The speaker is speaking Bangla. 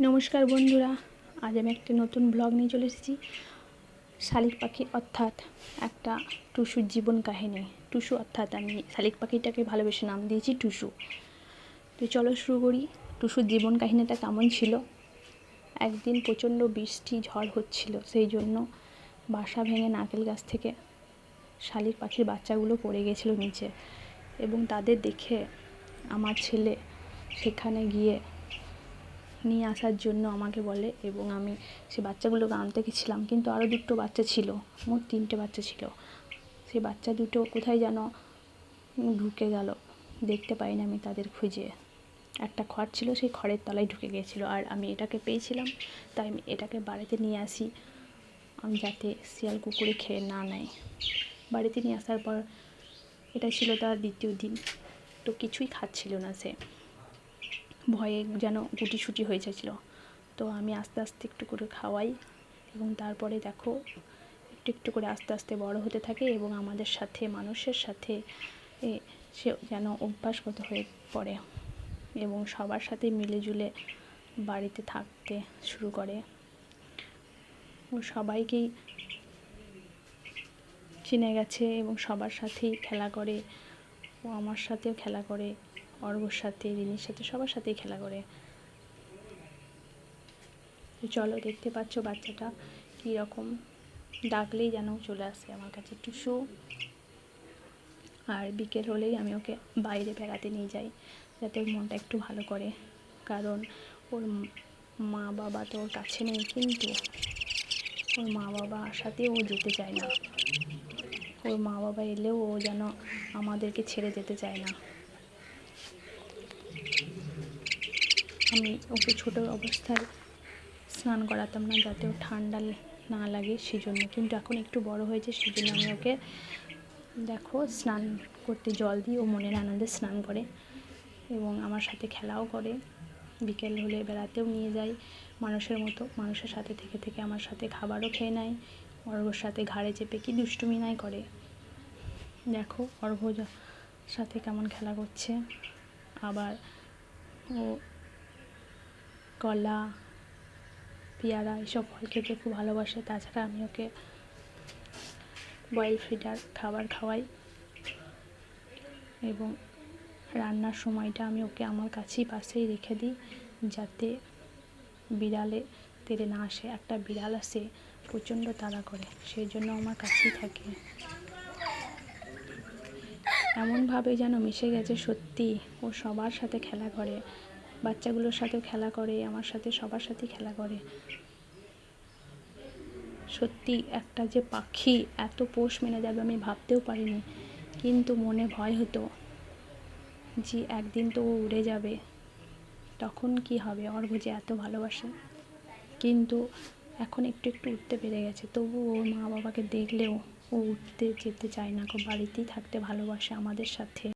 নমস্কার বন্ধুরা, আজ আমি একটা নতুন ব্লগ নিয়ে চলে এসেছি। শালিক পাখি অর্থাৎ একটা টুসুর জীবন কাহিনী। টুসু অর্থাৎ আমি শালিক পাখিটাকে ভালোবেসে নাম দিয়েছি টুসু। তো চলো শুরু করি, টুসুর জীবন কাহিনীটা কেমন ছিল? একদিন প্রচণ্ড বৃষ্টি, ঝড় হচ্ছিল, সেই জন্য বাসা ভেঙে নারকেল গাছ থেকে শালিক পাখির বাচ্চাগুলো পড়ে গেছিল নিচে এবং তাদের দেখে আমার ছেলে সেখানে গিয়ে নিয়ে আসার জন্য আমাকে বলে এবং আমি সে বাচ্চাগুলোকে আনতে গেছিলাম কিন্তু আরও দুটো বাচ্চা ছিল, মোট তিনটে বাচ্চা ছিল। সেই বাচ্চা দুটো কোথায় যেন ঢুকে গেল, দেখতে পাইনি আমি তাদের খুঁজে। একটা খড় ছিল, সেই খড়ের তলায় ঢুকে গিয়েছিল, আর আমি এটাকে পেয়েছিলাম, তাই আমি এটাকে বাড়িতে নিয়ে আসি আমি যাতে শিয়াল কুকুরে খেয়ে না নেয়। বাড়িতে নিয়ে আসার পর এটা ছিল তার দ্বিতীয় দিন। তো কিছুই খাচ্ছিল না সে। ভয়ে যেন গুটিসুটি হয়ে যাচ্ছিল। তো আমি আস্তে আস্তে একটু করে খাওয়াই এবং তারপরে দেখো একটু একটু করে আস্তে আস্তে বড় হতে থাকে এবং আমাদের সাথে মানুষের সাথে সে যেন অভ্যাসগত হয়ে পড়ে এবং সবার সাথে মিলেজুলে বাড়িতে থাকতে শুরু করে। ও সবাইকেই চিনে গেছে এবং সবার সাথেই খেলা করে। ও আমার সাথেও খেলা করে। অর্ঘর সাথে, রিনির সাথে, সবার সাথেই খেলা করে। চলো, দেখতে পাচ্ছ বাচ্চাটা কী রকম ডাকলেই যেন চলে আসে আমার কাছে টুসু আর বিকেল হলেই আমি ওকে বাইরে বেড়াতে নিয়ে যাই, যাতে ওর মনটা একটু ভালো করে। কারণ ওর মা বাবা তো ওর কাছে নেই, কিন্তু ওর মা বাবা সাথে ও যেতে চায় না। ওর মা বাবা এলেও ও যেন আমাদেরকে ছেড়ে যেতে চায় না। আমি ওকে ছোটো অবস্থায় স্নান করাতাম না যাতে ও ঠান্ডা না লাগে সেই জন্য কিন্তু এখন একটু বড় হয়েছে সেই জন্য আমি ওকে দেখো স্নান করতে জল দিই ও মনের আনন্দে স্নান করে এবং আমার সাথে খেলাও করে। বিকেল হলে বেড়াতেও নিয়ে যাই মানুষের মতো, মানুষের সাথে থেকে থেকে আমার সাথে খাবারও খেয়ে নেয় অর্ঘর সাথে ঘাড়ে চেপে কি দুষ্টুমি নাই করে। দেখো অর্ঘ সাথে কেমন খেলা করছে। আবার ও কলা, পেয়ারা এসব ফল খেতে খুব ভালোবাসে। তাছাড়া আমি ওকে বয়েল ফিডার খাবার খাওয়াই এবং রান্নার সময়টা আমি ওকে আমার কাছেই পাশেই রেখে দিই যাতে বিড়ালে তেড়ে না আসে। একটা বিড়াল আসে, প্রচণ্ড তাড়া করে, সেই জন্য আমার কাছেই থাকে। এমনভাবে যেন মিশে গেছে সত্যি। ও সবার সাথে খেলা করে। বাচ্চাগুলোর সাথেও খেলা করে, আমার সাথে সবার সাথেই খেলা করে। সত্যি একটা যে পাখি এত পোষ মেনে যাবে আমি ভাবতেও পারিনি। কিন্তু মনে ভয় হতো যে একদিন তো ও উড়ে যাবে। তখন কি হবে? অর্ঘ যে এত ভালোবাসে। কিন্তু এখন একটু একটু উঠতে পেরে গেছে। তবু ওর মা বাবাকে দেখলেও ও উঠতে যেতে চায় না। বাড়িতেই থাকতে ভালোবাসে আমাদের সাথে।